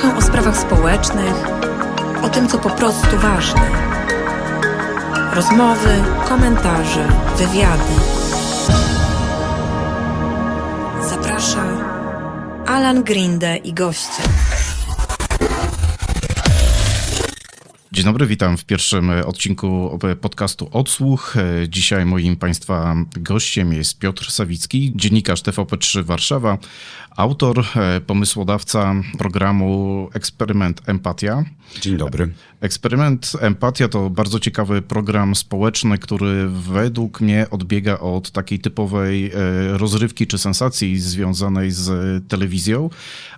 Trochę o sprawach społecznych, o tym, co po prostu ważne. Rozmowy, komentarze, wywiady. Zaprasza Alan Grinde i goście. Dobry, witam w pierwszym odcinku podcastu Odsłuch. Dzisiaj moim Państwa gościem jest Piotr Sawicki, dziennikarz TVP3 Warszawa, autor, pomysłodawca programu Eksperyment Empatia. Dzień dobry. Eksperyment Empatia to bardzo ciekawy program społeczny, który według mnie odbiega od takiej typowej rozrywki czy sensacji związanej z telewizją,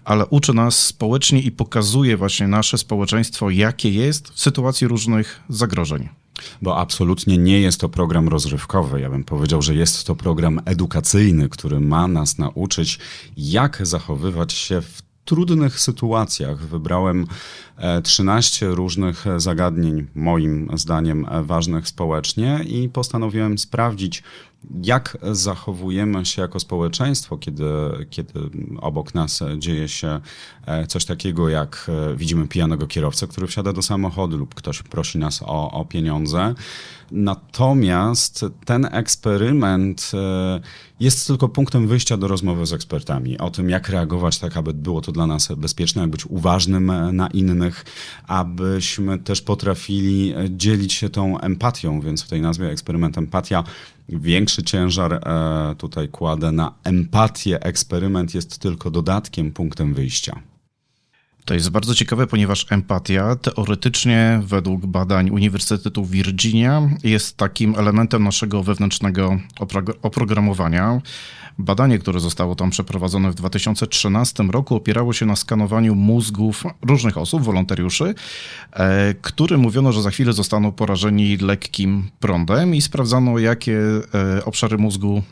ale uczy nas społecznie i pokazuje właśnie nasze społeczeństwo, jakie jest w sytuacji różnych zagrożeń. Bo absolutnie nie jest to program rozrywkowy. Ja bym powiedział, że jest to program edukacyjny, który ma nas nauczyć, jak zachowywać się w trudnych sytuacjach. Wybrałem 13 różnych zagadnień, moim zdaniem ważnych społecznie, i postanowiłem sprawdzić, jak zachowujemy się jako społeczeństwo, kiedy, kiedy obok nas dzieje się coś takiego, jak widzimy pijanego kierowcę, który wsiada do samochodu lub ktoś prosi nas o, o pieniądze. Natomiast ten eksperyment jest tylko punktem wyjścia do rozmowy z ekspertami o tym, jak reagować tak, aby było to dla nas bezpieczne, jak być uważnym na innych, abyśmy też potrafili dzielić się tą empatią, więc w tej nazwie eksperyment empatia większy ciężar tutaj kładę na empatię. Eksperyment jest tylko dodatkiem, punktem wyjścia. To jest bardzo ciekawe, ponieważ empatia teoretycznie według badań Uniwersytetu Virginia jest takim elementem naszego wewnętrznego oprogramowania. Badanie, które zostało tam przeprowadzone w 2013 roku, opierało się na skanowaniu mózgów różnych osób, wolontariuszy, którym mówiono, że za chwilę zostaną porażeni lekkim prądem i sprawdzano, jakie obszary mózgu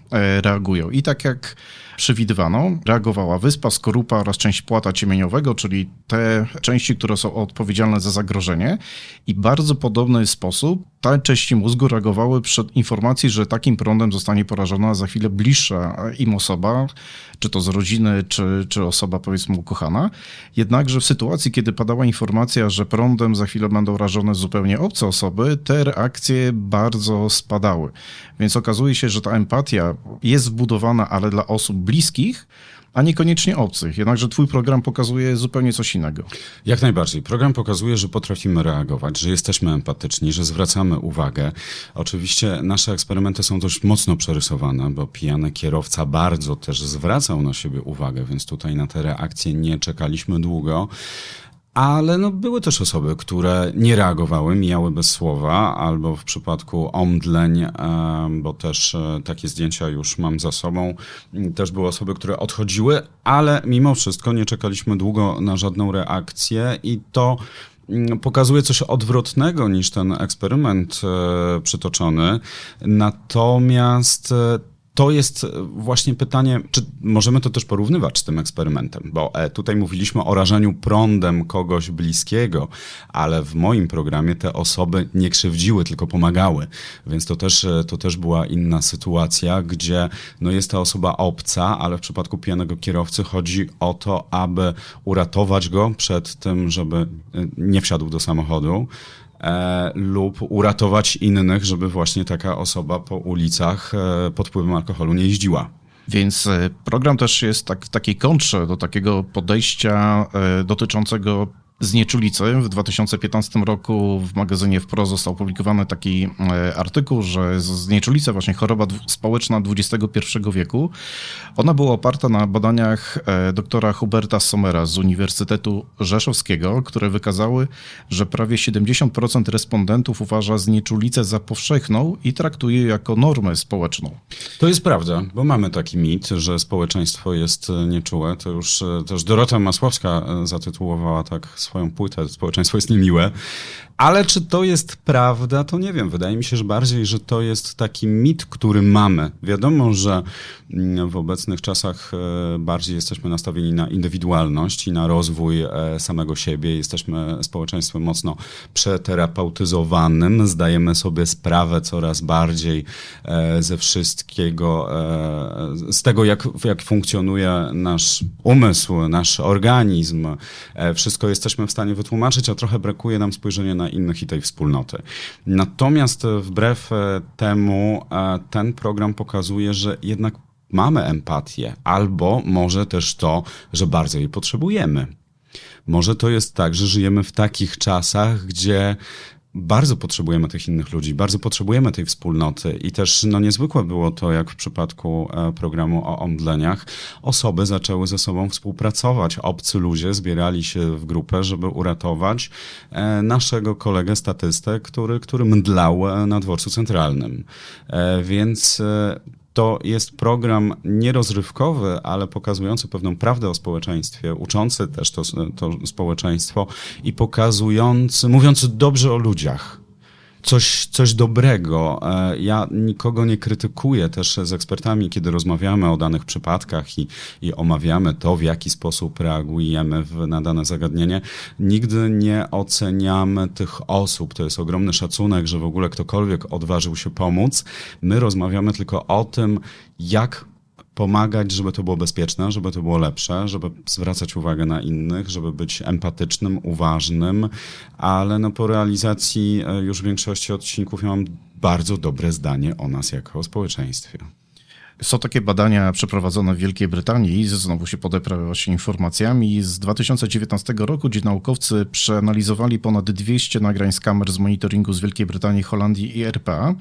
reagują. I tak jak przewidywano, reagowała wyspa, skorupa oraz część płata ciemieniowego, czyli te części, które są odpowiedzialne za zagrożenie. I bardzo podobny sposób te części mózgu reagowały przed informacji, że takim prądem zostanie porażona za chwilę bliższa im osoba, czy to z rodziny, czy, czy osoba powiedzmy ukochana. Jednakże w sytuacji, kiedy padała informacja, że prądem za chwilę będą rażone zupełnie obce osoby, te reakcje bardzo spadały. Więc okazuje się, że ta empatia jest wbudowana, ale dla osób bliskich, a niekoniecznie obcych. Jednakże twój program pokazuje zupełnie coś innego. Jak najbardziej. Program pokazuje, że potrafimy reagować, że jesteśmy empatyczni, że zwracamy uwagę. Oczywiście nasze eksperymenty są dość mocno przerysowane, bo pijany kierowca bardzo też zwracał na siebie uwagę, więc tutaj na te reakcje nie czekaliśmy długo. Ale no, były też osoby, które nie reagowały, mijały bez słowa, albo w przypadku omdleń, bo też takie zdjęcia już mam za sobą, też były osoby, które odchodziły, ale mimo wszystko nie czekaliśmy długo na żadną reakcję i to pokazuje coś odwrotnego niż ten eksperyment przytoczony. Natomiast to jest właśnie pytanie, czy możemy to też porównywać z tym eksperymentem, bo tutaj mówiliśmy o rażeniu prądem kogoś bliskiego, ale w moim programie te osoby nie krzywdziły, tylko pomagały, więc to też, to też była inna sytuacja, gdzie no jest ta osoba obca, ale w przypadku pijanego kierowcy chodzi o to, aby uratować go przed tym, żeby nie wsiadł do samochodu, E, lub uratować innych, żeby właśnie taka osoba po ulicach e, pod wpływem alkoholu nie jeździła. Więc program też jest tak, w takiej kontrze do takiego podejścia e, dotyczącego znieczulicy. W 2015 roku w magazynie Wpro został opublikowany taki artykuł, że znieczulica, właśnie choroba społeczna XXI wieku, ona była oparta na badaniach doktora Huberta Sommera z Uniwersytetu Rzeszowskiego, które wykazały, że prawie 70% respondentów uważa znieczulicę za powszechną i traktuje jako normę społeczną. To jest prawda, bo mamy taki mit, że społeczeństwo jest nieczułe. To już też Dorota Masłowska zatytułowała tak swoją płytę, społeczeństwo jest niemiłe. Ale czy to jest prawda, to nie wiem. Wydaje mi się, że bardziej, że to jest taki mit, który mamy. Wiadomo, że mm, w obecnych czasach e, bardziej jesteśmy nastawieni na indywidualność i na rozwój e, samego siebie. Jesteśmy społeczeństwem mocno przeterapeutyzowanym. Zdajemy sobie sprawę coraz bardziej e, ze wszystkiego, z tego, jak, jak funkcjonuje nasz umysł, nasz organizm. Wszystko jesteśmy w stanie wytłumaczyć, a trochę brakuje nam spojrzenia na innych i tej wspólnoty. Natomiast wbrew e, temu e, ten program pokazuje, że jednak mamy empatię, albo może też to, że bardzo jej potrzebujemy. Może to jest tak, że żyjemy w takich czasach, gdzie bardzo potrzebujemy tych innych ludzi, bardzo potrzebujemy tej wspólnoty i też no, niezwykłe było to, jak w przypadku e, programu o omdleniach, osoby zaczęły ze sobą współpracować. Obcy ludzie zbierali się w grupę, żeby uratować e, naszego kolegę statystę, który, który mdlał e, na dworcu centralnym. Więc to jest program nierozrywkowy, ale pokazujący pewną prawdę o społeczeństwie, uczący też to, to społeczeństwo i pokazujący, mówiący dobrze o ludziach coś, coś dobrego. E, ja nikogo nie krytykuję też z ekspertami, kiedy rozmawiamy o danych przypadkach i, i omawiamy to, w jaki sposób reagujemy w, na dane zagadnienie. Nigdy nie oceniamy tych osób. To jest ogromny szacunek, że w ogóle ktokolwiek odważył się pomóc. My rozmawiamy tylko o tym, jak pomagać, żeby to było bezpieczne, żeby to było lepsze, żeby zwracać uwagę na innych, żeby być empatycznym, uważnym, ale no po realizacji e, już większości odcinków ja mam bardzo dobre zdanie o nas jako społeczeństwie. Są takie badania przeprowadzone w Wielkiej Brytanii, znowu się podeprawia się informacjami. Z 2019 roku, gdzie naukowcy przeanalizowali ponad 200 nagrań z kamer z monitoringu z Wielkiej Brytanii, Holandii i RPA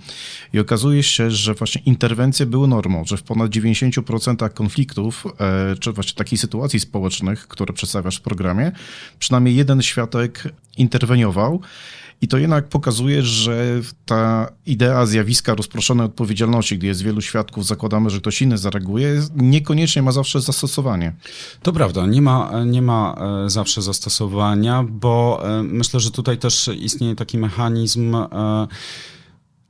i okazuje się, że właśnie interwencje były normą, że w ponad 90% konfliktów, e, czy właśnie takich sytuacji społecznych, które przedstawiasz w programie, przynajmniej jeden świadek interweniował. I to jednak pokazuje, że ta idea zjawiska rozproszonej odpowiedzialności, gdy jest wielu świadków, zakładamy, że ktoś inny zareaguje, niekoniecznie ma zawsze zastosowanie. To prawda, nie ma, nie ma e, zawsze zastosowania, bo e, myślę, że tutaj też istnieje taki mechanizm e,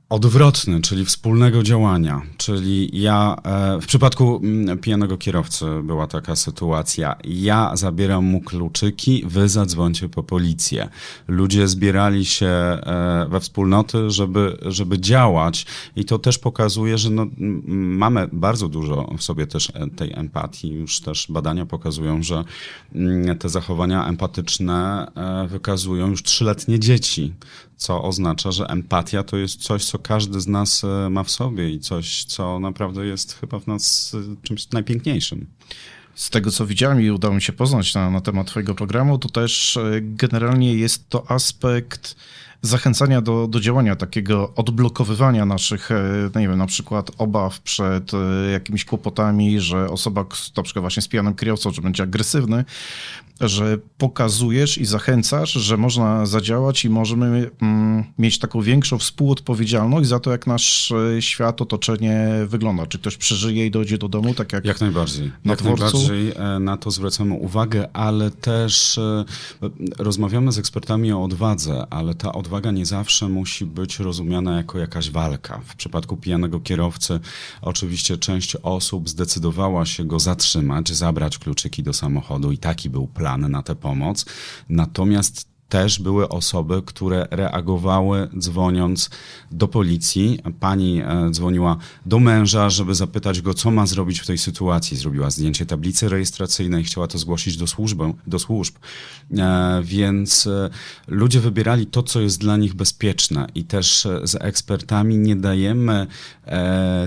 odwrotny, czyli wspólnego działania. Czyli ja, e, w przypadku mm, pijanego kierowcy była taka sytuacja. Ja zabieram mu kluczyki, wy zadzwońcie po policję. Ludzie zbierali się e, we wspólnoty, żeby, żeby działać i to też pokazuje, że no, mamy bardzo dużo w sobie też e, tej empatii. Już też badania pokazują, że mm, te zachowania empatyczne wykazują już trzyletnie dzieci co oznacza, że empatia to jest coś, co każdy z nas e, ma w sobie i coś, co naprawdę jest chyba w nas e, czymś najpiękniejszym. Z tego, co widziałem i udało mi się poznać na, na temat Twojego programu, to też e, generalnie jest to aspekt zachęcania do, do działania, takiego odblokowywania naszych, no nie wiem, na przykład obaw przed jakimiś kłopotami, że osoba, na przykład właśnie z pijanym kierowcą, że będzie agresywny, że pokazujesz i zachęcasz, że można zadziałać i możemy mm, mieć taką większą współodpowiedzialność za to, jak nasz e, świat, otoczenie wygląda. Czy ktoś przeżyje i dojdzie do domu, tak jak Jak najbardziej. Na jak dworcu? najbardziej e, na to zwracamy uwagę, ale też e, rozmawiamy z ekspertami o odwadze, ale ta odwaga nie zawsze musi być rozumiana jako jakaś walka. W przypadku pijanego kierowcy oczywiście część osób zdecydowała się go zatrzymać, zabrać kluczyki do samochodu i taki był plan na tę pomoc. Natomiast też były osoby, które reagowały dzwoniąc do policji. Pani e, dzwoniła do męża, żeby zapytać go, co ma zrobić w tej sytuacji. Zrobiła zdjęcie tablicy rejestracyjnej, chciała to zgłosić do, służby, do służb. E, więc e, ludzie wybierali to, co jest dla nich bezpieczne i też z ekspertami nie dajemy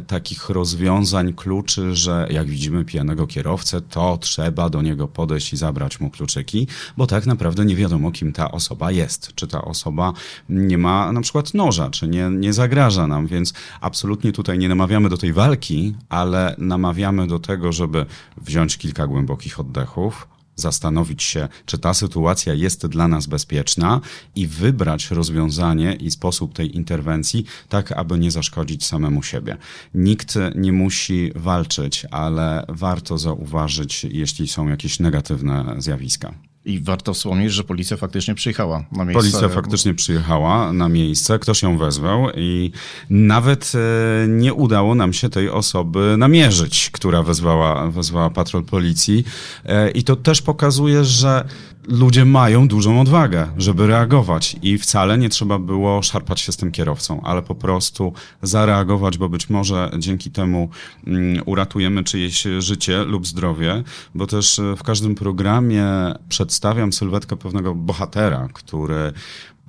takich rozwiązań, kluczy, że jak widzimy pijanego kierowcę, to trzeba do niego podejść i zabrać mu kluczyki, bo tak naprawdę nie wiadomo, kim ta osoba jest, czy ta osoba nie ma na przykład noża, czy nie, nie zagraża nam, więc absolutnie tutaj nie namawiamy do tej walki, ale namawiamy do tego, żeby wziąć kilka głębokich oddechów, zastanowić się, czy ta sytuacja jest dla nas bezpieczna i wybrać rozwiązanie i sposób tej interwencji, tak aby nie zaszkodzić samemu siebie. Nikt nie musi walczyć, ale warto zauważyć, jeśli są jakieś negatywne zjawiska. I warto wspomnieć, że policja faktycznie przyjechała na miejsce. Policja faktycznie przyjechała na miejsce, ktoś ją wezwał i nawet e, nie udało nam się tej osoby namierzyć, która wezwała, wezwała patrol policji. E, I to też pokazuje, że ludzie mają dużą odwagę, żeby reagować i wcale nie trzeba było szarpać się z tym kierowcą, ale po prostu zareagować, bo być może dzięki temu mm, uratujemy czyjeś życie lub zdrowie, bo też e, w każdym programie przedstawiam sylwetkę pewnego bohatera, który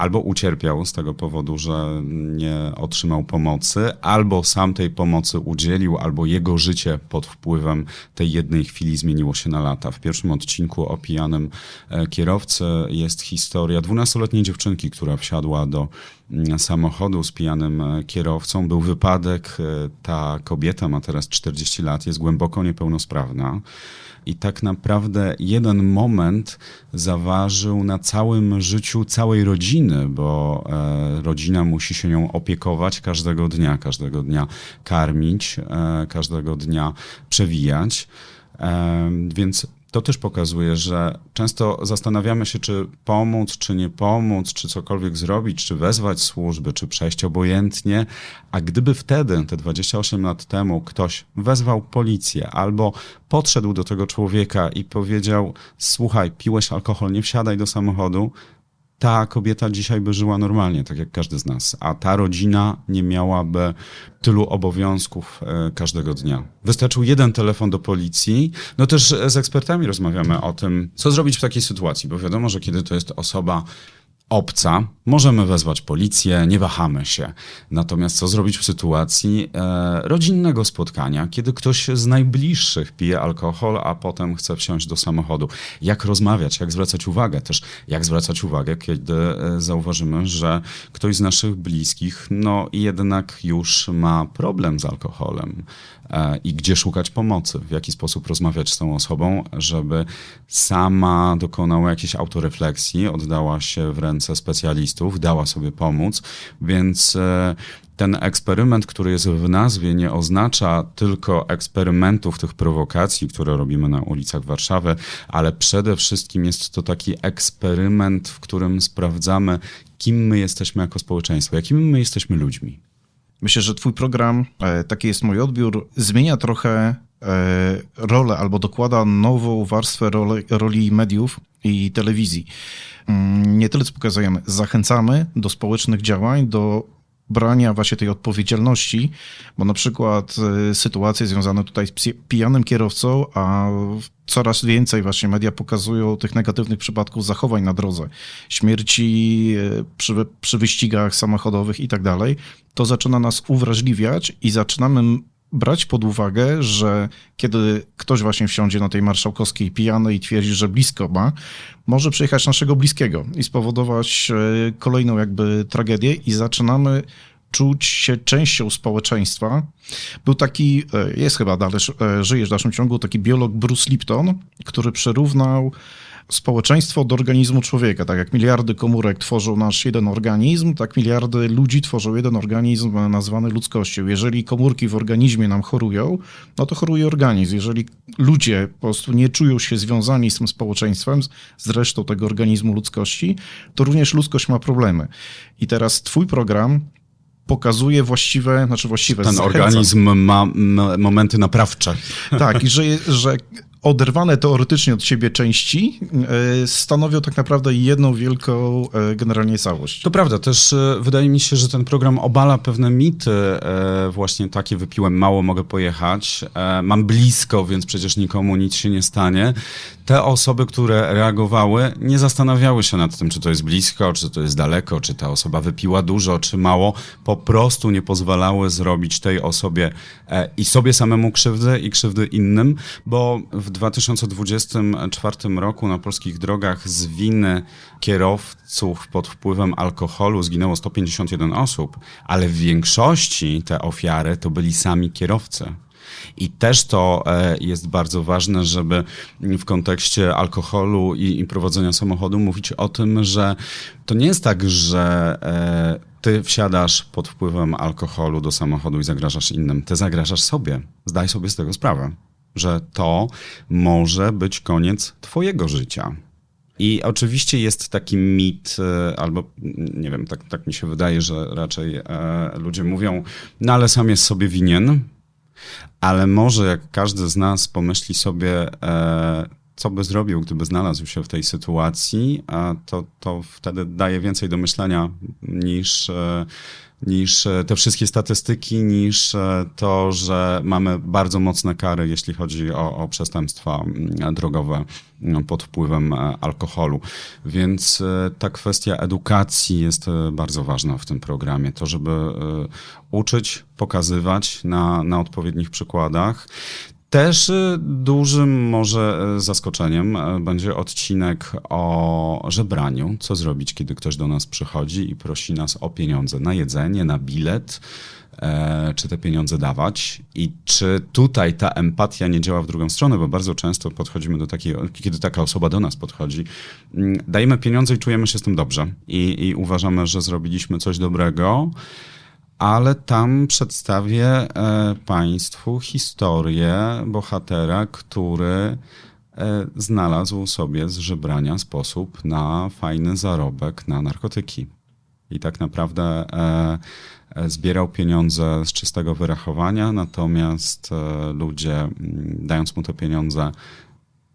albo ucierpiał z tego powodu, że nie otrzymał pomocy, albo sam tej pomocy udzielił, albo jego życie pod wpływem tej jednej chwili zmieniło się na lata. W pierwszym odcinku o pijanym e, kierowcy jest historia dwunastoletniej dziewczynki, która wsiadła do samochodu z pijanym e, kierowcą. Był wypadek, e, ta kobieta ma teraz 40 lat, jest głęboko niepełnosprawna. I tak naprawdę jeden moment zaważył na całym życiu całej rodziny, bo e, rodzina musi się nią opiekować każdego dnia, każdego dnia karmić, każdego dnia przewijać. Więc to też pokazuje, że często zastanawiamy się, czy pomóc, czy nie pomóc, czy cokolwiek zrobić, czy wezwać służby, czy przejść obojętnie. A gdyby wtedy, te 28 lat temu, ktoś wezwał policję albo podszedł do tego człowieka i powiedział: Słuchaj, piłeś alkohol, nie wsiadaj do samochodu, ta kobieta dzisiaj by żyła normalnie, tak jak każdy z nas, a ta rodzina nie miałaby tylu obowiązków e, każdego dnia. Wystarczył jeden telefon do policji. No też z ekspertami rozmawiamy o tym, co zrobić w takiej sytuacji, bo wiadomo, że kiedy to jest osoba obca, możemy wezwać policję, nie wahamy się. Natomiast co zrobić w sytuacji e, rodzinnego spotkania, kiedy ktoś z najbliższych pije alkohol, a potem chce wsiąść do samochodu? Jak rozmawiać, jak zwracać uwagę też, jak zwracać uwagę, kiedy e, zauważymy, że ktoś z naszych bliskich, no jednak już ma problem z alkoholem i gdzie szukać pomocy, w jaki sposób rozmawiać z tą osobą, żeby sama dokonała jakiejś autorefleksji, oddała się w ręce specjalistów, dała sobie pomóc, więc e, ten eksperyment, który jest w nazwie, nie oznacza tylko eksperymentów, tych prowokacji, które robimy na ulicach Warszawy, ale przede wszystkim jest to taki eksperyment, w którym sprawdzamy, kim my jesteśmy jako społeczeństwo, jakimi my jesteśmy ludźmi. Myślę, że twój program, e, taki jest mój odbiór, zmienia trochę e, rolę albo dokłada nową warstwę roli, roli mediów i telewizji. Mm, Nie tyle co pokazujemy, zachęcamy do społecznych działań, do brania właśnie tej odpowiedzialności, bo na przykład e, sytuacje związane tutaj z pijanym kierowcą, a coraz więcej właśnie media pokazują tych negatywnych przypadków zachowań na drodze, śmierci e, przy, przy wyścigach samochodowych i tak dalej, to zaczyna nas uwrażliwiać i zaczynamy brać pod uwagę, że kiedy ktoś właśnie wsiądzie na tej marszałkowskiej pijany i twierdzi, że blisko ma, może przyjechać naszego bliskiego i spowodować e, kolejną jakby tragedię i zaczynamy czuć się częścią społeczeństwa. Był taki, e, jest chyba dalej, żyje w dalszym ciągu, taki biolog Bruce Lipton, który przyrównał społeczeństwo do organizmu człowieka. Tak jak miliardy komórek tworzą nasz jeden organizm, tak miliardy ludzi tworzą jeden organizm nazwany ludzkością. Jeżeli komórki w organizmie nam chorują, no to choruje organizm. Jeżeli ludzie po prostu nie czują się związani z tym społeczeństwem, z- resztą tego organizmu ludzkości, to również ludzkość ma problemy. I teraz twój program pokazuje właściwe, znaczy właściwe, Ten zachęca. organizm ma momenty naprawcze. Tak, i że, że oderwane teoretycznie od siebie części e, stanowią tak naprawdę jedną wielką e, generalnie całość. To prawda, też e, wydaje mi się, że ten program obala pewne mity, właśnie takie wypiłem mało, mogę pojechać, mam blisko, więc przecież nikomu nic się nie stanie. Te osoby, które reagowały, nie zastanawiały się nad tym, czy to jest blisko, czy to jest daleko, czy ta osoba wypiła dużo, czy mało, po prostu nie pozwalały zrobić tej osobie e, i sobie samemu krzywdy, i krzywdy innym, bo w 2024 roku na polskich drogach z winy kierowców pod wpływem alkoholu zginęło 151 osób, ale w większości te ofiary to byli sami kierowcy. I też to e, jest bardzo ważne, żeby w kontekście alkoholu i, i prowadzenia samochodu mówić o tym, że to nie jest tak, że e, ty wsiadasz pod wpływem alkoholu do samochodu i zagrażasz innym. Ty zagrażasz sobie. Zdaj sobie z tego sprawę, że to może być koniec twojego życia. I oczywiście jest taki mit, e, albo nie wiem, tak, tak mi się wydaje, że raczej e, ludzie mówią, no ale sam jest sobie winien, ale może jak każdy z nas pomyśli sobie, e, co by zrobił, gdyby znalazł się w tej sytuacji, to, to wtedy daje więcej do myślenia niż, e, niż e, te wszystkie statystyki, niż e, to, że mamy bardzo mocne kary, jeśli chodzi o, o przestępstwa mm, drogowe mm, pod wpływem alkoholu. Więc ta kwestia edukacji jest bardzo ważna w tym programie. To, żeby uczyć, pokazywać na, na odpowiednich przykładach. Też y, dużym może y, zaskoczeniem y, będzie odcinek o żebraniu. Co zrobić, kiedy ktoś do nas przychodzi i prosi nas o pieniądze na jedzenie, na bilet, e, czy te pieniądze dawać? I czy tutaj ta empatia nie działa w drugą stronę, bo bardzo często podchodzimy do takiej, kiedy taka osoba do nas podchodzi, mm, dajemy pieniądze i czujemy się z tym dobrze. I, i uważamy, że zrobiliśmy coś dobrego, ale tam przedstawię e, Państwu historię bohatera, który e, znalazł sobie z żebrania sposób na fajny zarobek na narkotyki. I tak naprawdę e, zbierał pieniądze z czystego wyrachowania, natomiast ludzie, dając mu te pieniądze,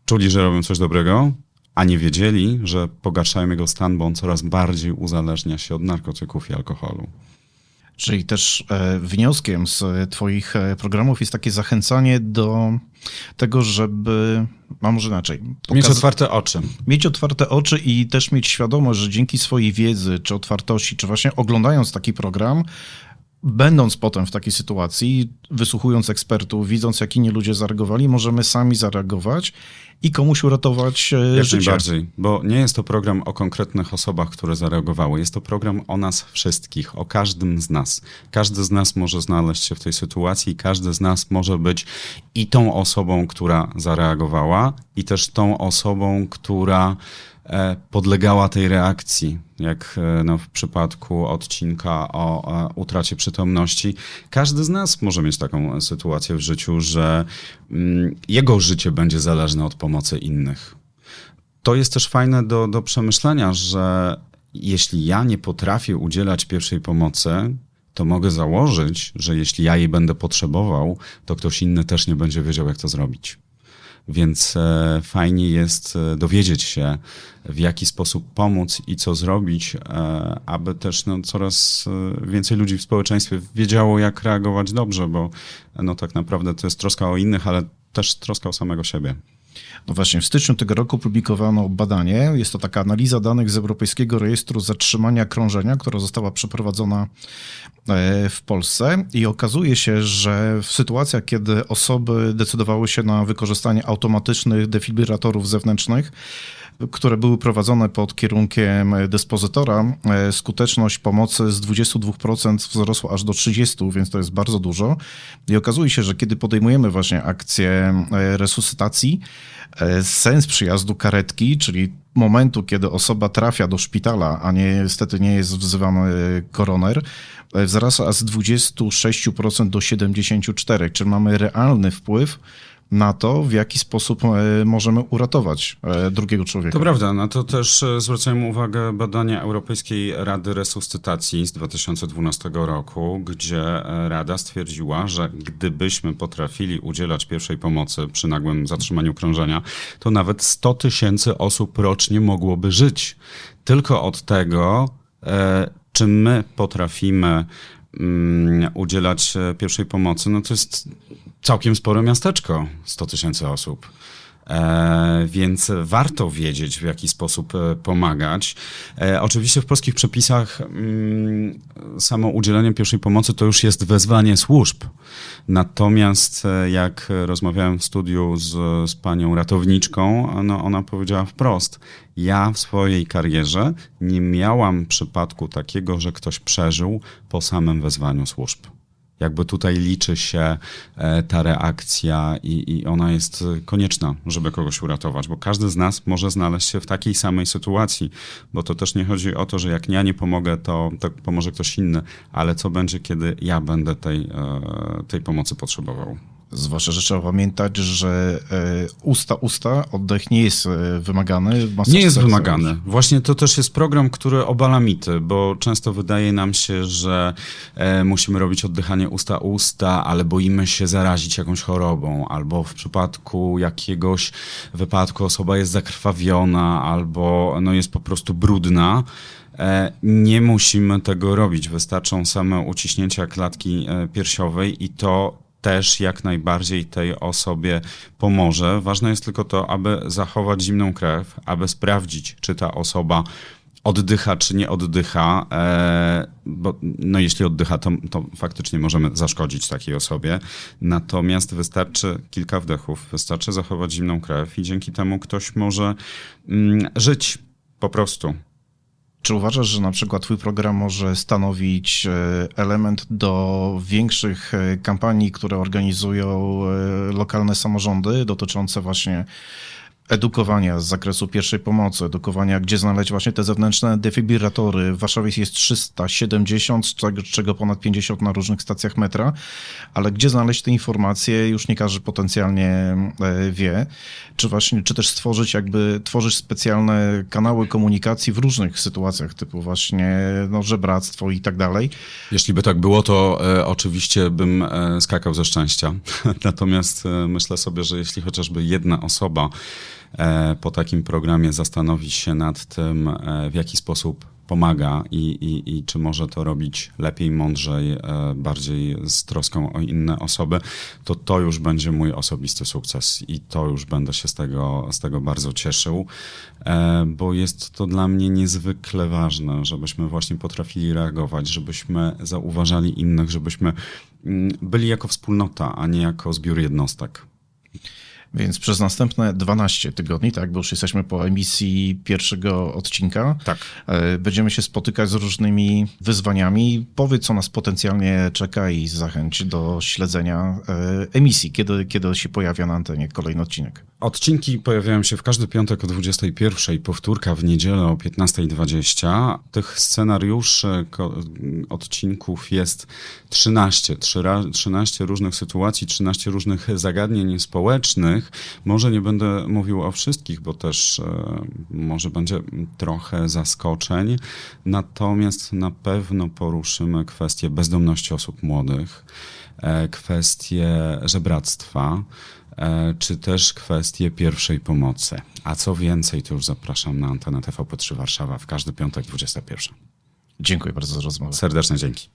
czuli, że robią coś dobrego, a nie wiedzieli, że pogarszają jego stan, bo on coraz bardziej uzależnia się od narkotyków i alkoholu. Czyli też e, wnioskiem z Twoich e, programów jest takie zachęcanie do tego, żeby, a może inaczej, Mieć otwarte oczy. mieć otwarte oczy i też mieć świadomość, że dzięki swojej wiedzy, czy otwartości, czy właśnie oglądając taki program, będąc potem w takiej sytuacji, wysłuchując ekspertów, widząc jak inni ludzie zareagowali, możemy sami zareagować i komuś uratować e, Jak życie. najbardziej, bo nie jest to program o konkretnych osobach, które zareagowały. Jest to program o nas wszystkich, o każdym z nas. Każdy z nas może znaleźć się w tej sytuacji i każdy z nas może być i tą osobą, która zareagowała, i też tą osobą, która podlegała tej reakcji, jak e, no, w przypadku odcinka o e, utracie przytomności. Każdy z nas może mieć taką sytuację w życiu, że mm, jego życie będzie zależne od pomocy innych. To jest też fajne do, do przemyślenia, że jeśli ja nie potrafię udzielać pierwszej pomocy, to mogę założyć, że jeśli ja jej będę potrzebował, to ktoś inny też nie będzie wiedział, jak to zrobić. Więc e, fajnie jest e, dowiedzieć się, w jaki sposób pomóc i co zrobić, e, aby też no, coraz więcej ludzi w społeczeństwie wiedziało, jak reagować dobrze, bo no, tak naprawdę to jest troska o innych, ale też troska o samego siebie. No właśnie, w styczniu tego roku publikowano badanie. Jest to taka analiza danych z Europejskiego Rejestru Zatrzymania Krążenia, która została przeprowadzona e, w Polsce i okazuje się, że w sytuacjach, kiedy osoby decydowały się na wykorzystanie automatycznych defibrylatorów zewnętrznych, które były prowadzone pod kierunkiem dyspozytora, e, skuteczność pomocy z 22% wzrosła aż do 30%, więc to jest bardzo dużo. I okazuje się, że kiedy podejmujemy właśnie akcję e, resuscytacji, e, sens przyjazdu karetki, czyli momentu, kiedy osoba trafia do szpitala, a nie, niestety nie jest wzywany koroner, e, wzrasta z 26% do 74%, czyli mamy realny wpływ na to, w jaki sposób e, możemy uratować e, drugiego człowieka. To prawda, na to też e, zwracają uwagę badania Europejskiej Rady Resuscytacji z 2012 roku, gdzie Rada stwierdziła, że gdybyśmy potrafili udzielać pierwszej pomocy przy nagłym zatrzymaniu krążenia, to nawet 100 tysięcy osób rocznie mogłoby żyć. Tylko od tego, czy my potrafimy mm, udzielać e, pierwszej pomocy, no to jest całkiem spore miasteczko, 100 tysięcy osób. E, więc warto wiedzieć, w jaki sposób e, pomagać. E, oczywiście w polskich przepisach mm, samo udzielenie pierwszej pomocy to już jest wezwanie służb. Natomiast jak rozmawiałem w studiu z, z panią ratowniczką, no ona powiedziała wprost: Ja w swojej karierze nie miałam przypadku takiego, że ktoś przeżył po samym wezwaniu służb jakby tutaj liczy się e, ta reakcja i, i ona jest konieczna, żeby kogoś uratować, bo każdy z nas może znaleźć się w takiej samej sytuacji, bo to też nie chodzi o to, że jak ja nie pomogę, to, to pomoże ktoś inny, ale co będzie, kiedy ja będę tej, e, tej pomocy potrzebował. Zwłaszcza, że trzeba pamiętać, że e, usta, usta, oddech nie jest e, wymagany. Nie jest wymagany. Właśnie to też jest program, który obala mity, bo często wydaje nam się, że e, musimy robić oddychanie usta-usta, ale boimy się zarazić jakąś chorobą, albo w przypadku jakiegoś wypadku osoba jest zakrwawiona, albo no, jest po prostu brudna. Nie musimy tego robić. Wystarczą same uciśnięcia klatki piersiowej i to też jak najbardziej tej osobie pomoże. Ważne jest tylko to, aby zachować zimną krew, aby sprawdzić, czy ta osoba oddycha, czy nie oddycha, e, bo no jeśli oddycha, to, to faktycznie możemy zaszkodzić takiej osobie. Natomiast wystarczy kilka wdechów, wystarczy zachować zimną krew i dzięki temu ktoś może mm, żyć po prostu. Czy uważasz, że na przykład twój program może stanowić e, element do większych e, kampanii, które organizują e, lokalne samorządy dotyczące właśnie edukowania z zakresu pierwszej pomocy, edukowania, gdzie znaleźć właśnie te zewnętrzne defibrylatory. W Warszawie jest 370, z czego, ponad 50 na różnych stacjach metra, ale gdzie znaleźć te informacje, już nie każdy potencjalnie e, wie. Czy właśnie, czy też stworzyć jakby, tworzyć specjalne kanały komunikacji w różnych sytuacjach, typu właśnie no, żebractwo i tak dalej. Jeśli by tak było, to e, oczywiście bym e, skakał ze szczęścia. Natomiast e, myślę sobie, że jeśli chociażby jedna osoba po takim programie zastanowi się nad tym, e, w jaki sposób pomaga i, i, i czy może to robić lepiej, mądrzej, e, bardziej z troską o inne osoby, to to już będzie mój osobisty sukces i to już będę się z tego, z tego bardzo cieszył, e, bo jest to dla mnie niezwykle ważne, żebyśmy właśnie potrafili reagować, żebyśmy zauważali innych, żebyśmy mm, byli jako wspólnota, a nie jako zbiór jednostek. Więc przez następne 12 tygodni, tak, bo już jesteśmy po emisji pierwszego odcinka, Tak. e, będziemy się spotykać z różnymi wyzwaniami. Powiedz, co nas potencjalnie czeka i zachęć do śledzenia e, emisji, kiedy, kiedy się pojawia na antenie kolejny odcinek. Odcinki pojawiają się w każdy piątek o 21, powtórka w niedzielę o 15.20. Tych scenariuszy odcinków jest 13. Trzyra- 13 różnych sytuacji, 13 różnych zagadnień społecznych. Może nie będę mówił o wszystkich, bo też e, może będzie trochę zaskoczeń. Natomiast na pewno poruszymy kwestię bezdomności osób młodych, e, kwestię żebractwa, e, czy też kwestię pierwszej pomocy. A co więcej, to już zapraszam na antenę TVP3 Warszawa w każdy piątek 21. Dziękuję bardzo za rozmowę. Serdeczne dzięki.